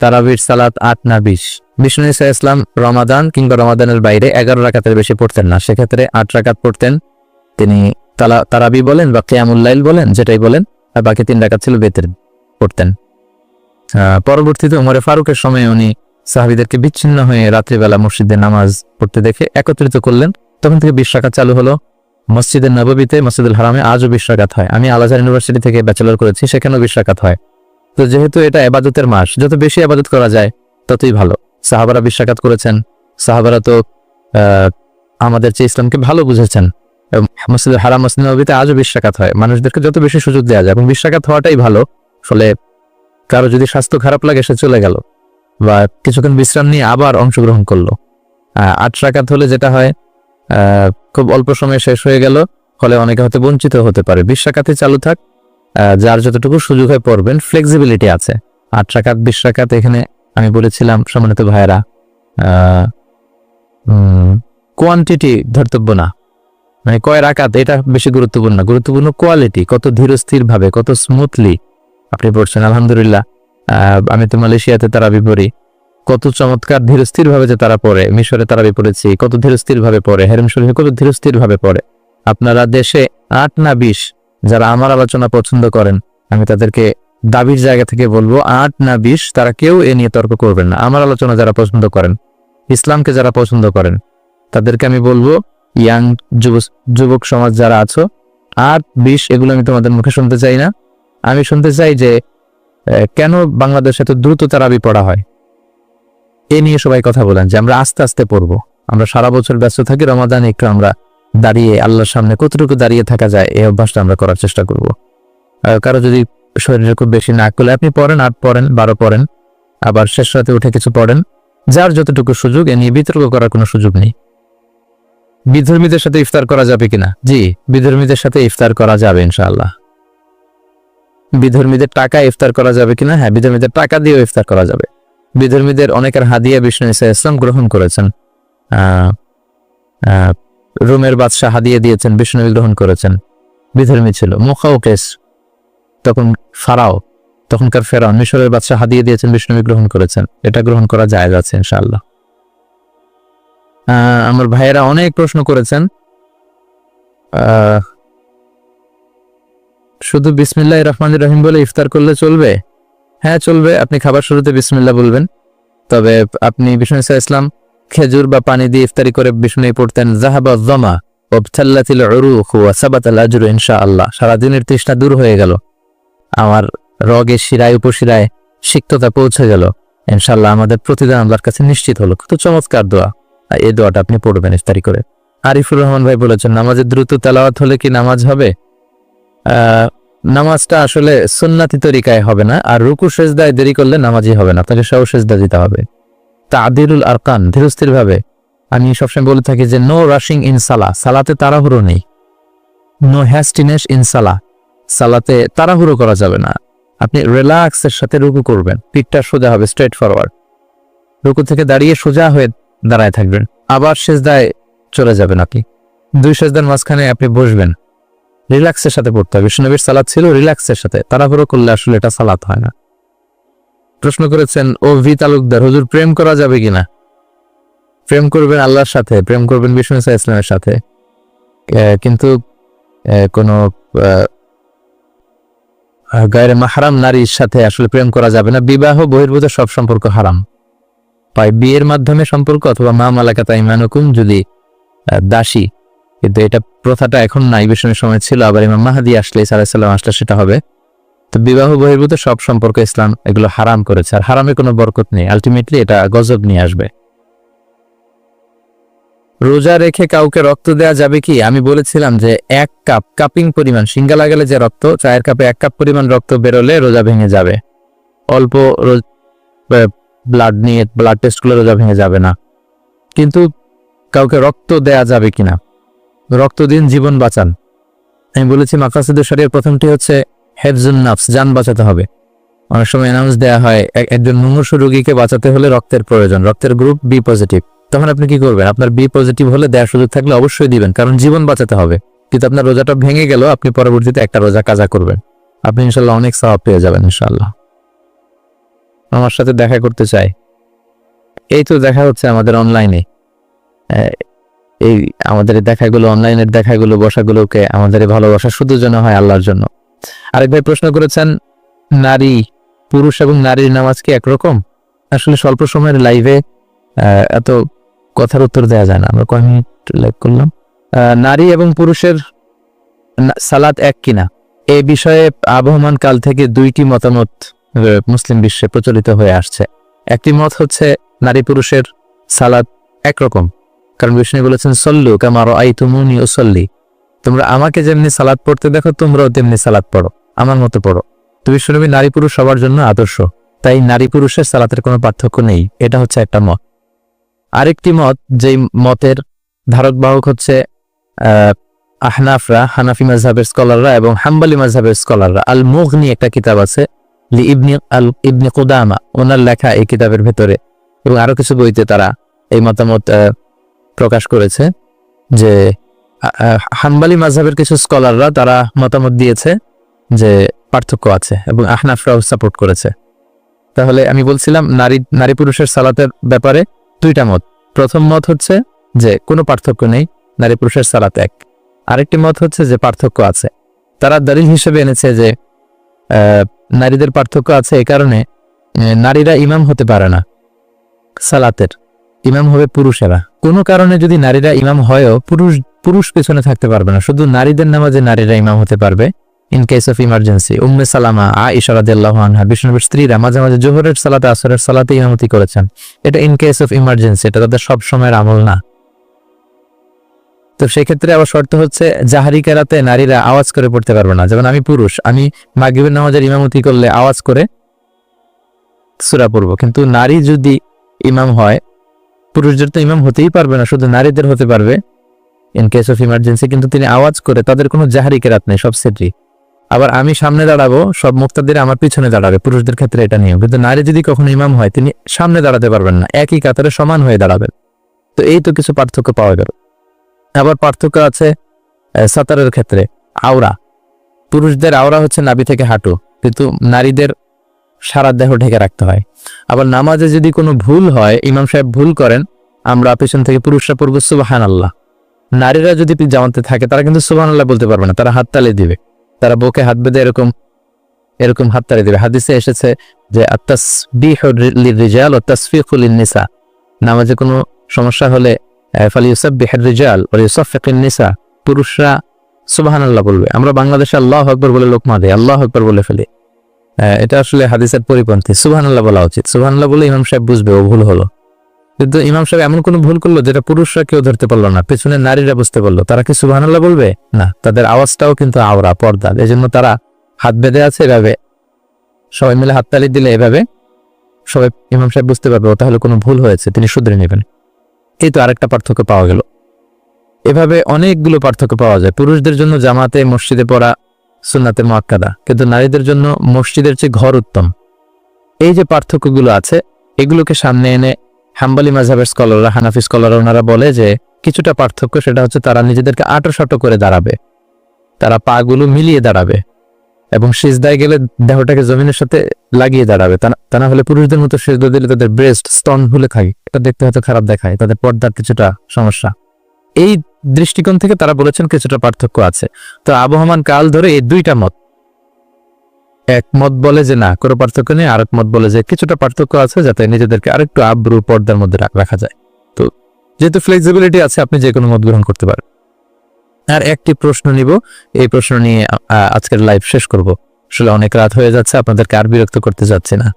তারাবির সালাত আট না বিশ। বিষ্ণু ইসা ইসলাম রমাদান কিংবা রমাদানের বাইরে এগারো রাকাতের বেশি পড়তেন না। সেক্ষেত্রে আট রাকাত পড়তেন। তিনি তালা, তারাবি বলেন বা কেয়ামুল্লাইল বলেন, যেটাই বলেন, আর বাকি তিন রাকাত ছিল বেতের পড়তেন। পরবর্তীতে উমরে ফারুকের সময় উনি সাহাবিদেরকে বিচ্ছিন্ন হয়ে রাত্রিবেলা মসজিদে নামাজ পড়তে দেখে একত্রিত করলেন। তখন থেকে বিশ রাকাত চালু হলো। মসজিদের নববীতে, মসজিদুল হারামে আজও বিশ রাকাত হয়। আমি আলাজার ইউনিভার্সিটি থেকে ব্যাচেলর করেছি, সেখানেও বিশ রাকাত হয়। তো যেহেতু এটা এবাদতের মাস, যত বেশি আবাদত করা যায়, ততই ভালো। সাহাবারা বিশ রাকাত করেছেন। সাহাবারা তো আমাদের চেয়ে ইসলামকে ভালো বুঝেছেন। এবং মসজিদুল হারাম, মসজিদ নবীতে আজও বিশ রাকাত হয়। মানুষদেরকে যত বেশি সুযোগ দেওয়া যায়, এবং বিশ রাকাত হওয়াটাই ভালো, ফলে কারও যদি স্বাস্থ্য খারাপ লাগে, সে চলে গেল। বা কিছুক্ষণ বিশ্রাম নিয়ে আবার অংশগ্রহণ করল। আট রাকাত হলে যেটা হয় খুব অল্প সময়ে শেষ হয়ে গেল, ফলে অনেকে হয়তো বঞ্চিত হতে পারে। বিশ চালু থাক যার যতটুকু সুযোগ হয় পড়বেন ফ্লেক্সিবিলিটি আছে। আট রাকাত, বিশ রাকাত এখানে আমি বলেছিলাম সম্মানিত ভাইয়েরা কোয়ান্টিটি ধর্তব্য না। মানে কয় রাকাত, এটা বেশি গুরুত্বপূর্ণ গুরুত্বপূর্ণ কোয়ালিটি কত ধীরস্থির ভাবে কত স্মুথলি আপনি পড়ছেন। আলহামদুলিল্লাহ আমি তো মালয়েশিয়াতে তারা বিপরী কত চমৎকার ধীরস্থির ভাবে যে তারা পড়ে, মিশরে তারা পড়েছি, কত ধীরস্থির ভাবে পড়ে হেরেম শরীফে কত ধীরস্থির ভাবে পড়ে। আপনারা দেশে আট না বিশ যারা আমার আলোচনা পছন্দ করেন, আমি তাদেরকে দাবির জায়গা থেকে বলব, আট না বিশ, তারা কেউ এ নিয়ে তর্ক করবেন না। আমার আলোচনা যারা পছন্দ করেন, ইসলামকে যারা পছন্দ করেন, তাদেরকে আমি বলব, ইয়াং যুব, যুবক সমাজ যারা আছো, আট, বিশ, এগুলো আমি তোমাদের মুখে শুনতে চাই না। আমি শুনতে চাই যে কেন বাংলাদেশে এত দ্রুত তারাবি পড়া হয়? এ নিয়ে সবাই কথা বলেন যে আমরা আস্তে আস্তে পড়ব। আমরা সারা বছর ব্যস্ত থাকি, রমাদান একটু আমরা দাঁড়িয়ে আল্লাহর সামনে কতটুকু দাঁড়িয়ে থাকা যায়, এই অভ্যাসটা আমরা করার চেষ্টা করব। কারও যদি শরীরে খুব বেশি না করলে, আপনি পড়েন, আট পড়েন, বারো পড়েন, আবার শেষ রাতে উঠে কিছু পড়েন, যার যতটুকু সুযোগ, এ নিয়ে বিতর্ক করার কোনো সুযোগ নেই। বিধর্মীদের সাথে ইফতার করা যাবে কিনা জি, বিধর্মীদের সাথে ইফতার করা যাবে, ইনশাআল্লাহ। বিধর্মীদের টাকা ইফতার করা যাবে কিনা হ্যাঁ বিধর্মীদের টাকা দিয়েও ইফতার করা যাবে। বিধর্মীদের অনেকের হাদিয়া বিষ্ণু ইসা ইসলাম গ্রহণ করেছেন। রোমের বাদশাহ হাদিয়া দিয়েছেন বিষ্ণু গ্রহণ করেছেন। বিধর্মী ছিল। মুখাউকেস তখন ফারাও, তখনকার ফেরাও মিশরের বাদশাহ হাদিয়া দিয়েছেন বিষ্ণু গ্রহণ করেছেন। এটা গ্রহণ করা যায় আছে, ইনশাআল্লাহ। আমার ভাইয়েরা অনেক প্রশ্ন করেছেন। শুধু বিসমিল্লাহ রহমান রহিম বলে ইফতার করলে চলবে? হ্যাঁ চলবে। আপনি খাবার শুরুতে বিসমিল্লা বলবেন। তবে আপনি বিষ্ণু ইসা ইসলাম খেজুর বা পানি দিয়ে ইফতারি করে বিষ্ণু পড়তেন। জাহাবা জমা সারাদিনের তৃষ্ণা দূর হয়ে গেল। আমার রগে শিরায় উপশিরায় সিক্ততা পৌঁছে গেল। ইনশাআল্লাহ আমাদের প্রতিদান আল্লাহর কাছে নিশ্চিত হলো। কত চমৎকার দোয়া। এই দোয়াটা আপনি পড়বেন ইফতারি করে। আরিফুর রহমান ভাই বলেছেন নামাজের দ্রুত তেলাওয়াত হলে কি নামাজ হবে? নামাজটা আসলে সুন্নাতি তরিকায় হবে না। আর রুকু সেজদায় দেরি করলে নামাজই হবে না। তাকে সব সেজদা দিতে হবে। তাদিরুল আরকান ধীরস্থির ভাবে আমি সবসময় বলে থাকি যে নো রাশিং ইন সালা সালাতে তাড়াহুড়ো নেই। নো হ্যাস্টিনেস ইন সালা সালাতে তাড়াহুড়ো করা যাবে না। আপনি রিল্যাক্সের সাথে রুকু করবেন। পিঠটা সোজা হবে স্ট্রেট ফরওয়ার্ড রুকু থেকে দাঁড়িয়ে সোজা হয়ে দাঁড়ায় থাকবেন। আবার সেজদায় চলে যাবেন আপনি। দুই সেজদার মাঝখানে আপনি বসবেন। রিল্যাক্সের সাথে পড়তে হবে। বিষ্ণুনবীর সালাত ছিল রিল্যাক্সের সাথে। তাড়াহুড়ো করলে আসলে এটা সালাত হয় না। প্রশ্ন করেছেন ও ভি তালুকদার হুজুর প্রেম করা যাবে কিনা? প্রেম করবেন আল্লাহর সাথে প্রেম করবেন বিষ্ণু ইসা ইসলামের সাথে। কিন্তু কোনো গায়ের মাহারাম নারীর সাথে আসলে প্রেম করা যাবে না। বিবাহ বহির্ভূত সব সম্পর্ক হারাম। পাই বিয়ের মাধ্যমে সম্পর্ক অথবা মা মালাকা তাইমানুকুম যদি আহ, দাসী কিন্তু এটা প্রথাটা এখন নাই বিষ্ণুর সময় ছিল আবার ইমাম মাহাদি আসলে সাল্লাম আসলে সেটা হবে। তো বিবাহ বহির্ভূত সব সম্পর্ক ইসলাম এগুলো হারাম করেছে, আর হারামে কোনো বরকত নেই। আলটিমেটলি এটা গজব নিয়ে আসবে। রোজা রেখে কাউকে রক্ত দেওয়া যাবে কি? আমি বলেছিলাম যে এক কাপ কাপিং পরিমাণ, সিঙ্গা লাগালে যে রক্ত, চায়ের কাপে এক কাপ পরিমাণ রক্ত বেরোলে রোজা ভেঙে যাবে। অল্প ব্লাড নিয়ে ব্লাড টেস্ট করলে রোজা ভেঙে যাবে না। কিন্তু কাউকে রক্ত দেয়া যাবে কিনা? রক্ত দিন জীবন বাঁচান। আমি বলেছি মাকাসিদুর শরীর প্রথমটি হচ্ছে হেফজুন নাফস, যান বাঁচাতে হবে। অনেক সময় অ্যানাউন্স দেওয়া হয় একজন মুমূর্ষু রোগীকে বাঁচাতে হলে রক্তের প্রয়োজন, রক্তের গ্রুপ বি পজিটিভ তখন আপনি কি করবেন? আপনার বি পজিটিভ হলে দেওয়ার সুযোগ থাকলে অবশ্যই দিবেন, কারণ জীবন বাঁচাতে হবে। কিন্তু আপনার রোজাটা ভেঙে গেল, আপনি পরবর্তীতে একটা রোজা কাজা করবেন। আপনি ইনশাল্লাহ অনেক সওয়াব পেয়ে যাবেন ইনশাল্লাহ আমার সাথে দেখা করতে চাই। এই তো দেখা হচ্ছে আমাদের অনলাইনে এই আমাদের দেখাগুলো অনলাইনের দেখাগুলো, বসাগুলোকে আমাদের ভালোবাসা শুধু যেন হয় আল্লাহর জন্য। আরেক ভাই প্রশ্ন করেছেন, নারী, পুরুষ এবং নারীর নামাজ কি একরকম? আসলে স্বল্প সময়ের লাইভে এত কথার উত্তর দেওয়া যায় না। আমরা কয় মিনিট লাইভ করলাম? নারী এবং পুরুষের সালাত এক কিনা এ বিষয়ে আবহমান কাল থেকে দুইটি মতামত মুসলিম বিশ্বে প্রচলিত হয়ে আসছে। একটি মত হচ্ছে, নারী পুরুষের সালাদ একরকম। কারণ বিষ্ণু বলেছেন, সল্লু কামারো আই তুমুনি ও সল্লি তোমরা আমাকে যেমনি সালাদ পড়তে দেখো তোমরাও তেমনি সালাদ পড়ো। আমার মতো পড়ো। তো বিশ্বনবী নারী পুরুষ সবার জন্য আদর্শ। তাই নারী পুরুষের সালাতের কোনো পার্থক্য নেই। এটা হচ্ছে একটা মত। আরেকটি মত যেই মতের ধারক বাহক হচ্ছে আহ, আহনাফরা হানাফি মাজহাবের স্কলাররা এবং হাম্বালি মাজহাবের স্কলাররা। আল মুগনি একটা কিতাব আছে লি ইবনি আল ইবনি কুদামা। ওনার লেখা এই কিতাবের ভেতরে। এবং আরও কিছু বইতে তারা এই মতামত প্রকাশ করেছে যে হাম্বালি মাজহাবের কিছু স্কলাররা তারা মতামত দিয়েছে যে পার্থক্য আছে এবং আহনাফরাও সাপোর্ট করেছে। তাহলে আমি বলছিলাম, নারী নারী পুরুষের সালাতের ব্যাপারে দুইটা মত। প্রথম মত হচ্ছে যে কোনো পার্থক্য নেই, নারী পুরুষের সালাত এক। আরেকটি মত হচ্ছে যে পার্থক্য আছে। তারা দলিল হিসেবে এনেছে যে নারীদের পার্থক্য আছে এই কারণে নারীরা ইমাম হতে পারে না সালাতের। ইমাম হবে পুরুষেরা। কোনো কারণে যদি নারীরা ইমাম হয়ও, পুরুষ পুরুষ পেছনে থাকতে পারবে না। শুধু নারীদের নামাজে নারীরা ইমাম হতে পারবে। In case of emergency Umme সালামা আ ইশারাদিল্লাহ আনহা বিষ্ণুনবীর স্ত্রীরা মাঝে মাঝে জোহরের সালাতে, আসরের সালাতে ইমামতি করেছেন। এটা ইন কেস অফ ইমার্জেন্সি এটা তাদের সব সময়ের আমল না। তো সেক্ষেত্রে আবার শর্ত হচ্ছে জাহারি কেরাতে নারীরা আওয়াজ করে পড়তে পারবে না। যেমন আমি পুরুষ, আমি মাগিবের নামাজের ইমামতি করলে আওয়াজ করে সুরা পড়ব। কিন্তু নারী যদি ইমাম হয়, পুরুষদের তো ইমাম হতেই পারবে না, শুধু নারীদের হতে পারবে। ইন কেস অফ ইমার্জেন্সি কিন্তু তিনি আওয়াজ করে তাদের কোনো জাহারি কেরাত নেই, সব সেটি আবার আমি সামনে দাঁড়াবো, সব মুক্তাদের আমার পিছনে দাঁড়াবে, পুরুষদের ক্ষেত্রে এটা নিয়ম। কিন্তু নারী যদি কখনো ইমাম হয়, তিনি সামনে দাঁড়াতে পারবেন না, একই কাতারে সমান হয়ে দাঁড়াবেন। তো এই তো কিছু পার্থক্য পাওয়া গেল। আবার পার্থক্য আছে সাতারের ক্ষেত্রে, আওরা। পুরুষদের আওরা হচ্ছে নাভি থেকে হাঁটু, কিন্তু নারীদের সারা দেহ ঢেকে রাখতে হয়। আবার নামাজে যদি কোনো ভুল হয়, ইমাম সাহেব ভুল করেন, আমরা পেছন থেকে পুরুষরা পড়ব সুবাহান আল্লাহ নারীরা যদি জামাতে থাকে, তারা কিন্তু সুবাহান আল্লাহ বলতে পারবে না। তারা হাততালি দিবে। তারা বুকে হাত বেঁধে এরকম এরকম হাততালি দিবে। হাদিসে এসেছে যে লিররিজাল ও তাসফিকু লিন্নিসা নামাজে কোনো সমস্যা হলে ফালিউসাব্বিহুর রিজাল ইউসাফফিকুন নিসা পুরুষরা সুবহানাল্লাহ বলবে। আমরা বাংলাদেশে আল্লাহু আকবার বলে লোকমা দেয় আল্লাহু আকবার বলে ফেলি। এটা আসলে হাদিসের পরিপন্থী। সুবহানাল্লাহ বলা উচিত। সুবহানাল্লাহ বলে ইমাম সাহেব বুঝবে, ও ভুল হলো। কিন্তু ইমাম সাহেব এমন কোনো ভুল করল যেটা পুরুষরা কেউ ধরতে পারল না, পেছনে নারীরা বুঝতে পারল। তারা কি সুবহানাল্লাহ বলবে? না, তাদের আওয়াজটাও কিন্তু আওরা, পর্দা। এই জন্য তারা হাত বেঁধে আছে এভাবে। সবাই মিলে হাততালি দিলে এভাবে সবাই ইমাম সাহেব বুঝতে পারবে তাহলে কোনো ভুল হয়েছে, তিনি শুধরে নেবেন। এই তো আরেকটা পার্থক্য পাওয়া গেল। এভাবে অনেকগুলো পার্থক্য পাওয়া যায়। পুরুষদের জন্য জামাতে, মসজিদে পড়া সুন্নাতে মোয়াক্কাদা। কিন্তু নারীদের জন্য মসজিদের চেয়ে ঘর উত্তম। এই যে পার্থক্যগুলো আছে, এগুলোকে সামনে এনে হাম্বালি মাঝহাবের স্কলাররা, হানাফি স্কলাররা ওনারা বলে যে, কিছুটা পার্থক্য সেটা হচ্ছে তারা নিজেদেরকে আটো সাটো করে দাঁড়াবে। তারা পাগুলো মিলিয়ে দাঁড়াবে এবং সিজদায় গেলে দেহটাকে জমিনের সাথে লাগিয়ে দাঁড়াবে। তা না হলে পুরুষদের মতো সিজদা দিলে তাদের ব্রেস্ট স্তন ভুলে থাকে। এটা দেখতে হয়তো খারাপ দেখায়, তাদের পর্দার কিছুটা সমস্যা। এই দৃষ্টিকোণ থেকে তারা বলেছেন কিছুটা পার্থক্য আছে। তো আবহমান কাল ধরে এই দুইটা মত। এক মত বলে যে না, কোনো পার্থক্য নেই। আরেক মত বলে যে কিছুটা পার্থক্য আছে যাতে নিজেদেরকে আরেকটু আব্রু পর্দার মধ্যে রাখা যায়। তো যেহেতু ফ্লেক্সিবিলিটি আছে, আপনি যে কোনো মত গ্রহণ করতে পারেন। আর একটি প্রশ্ন নিব। এই প্রশ্ন নিয়ে আজকের লাইভ শেষ করব। আসলে অনেক রাত হয়ে যাচ্ছে, আপনাদেরকে আর বিরক্ত করতে যাচ্ছে না।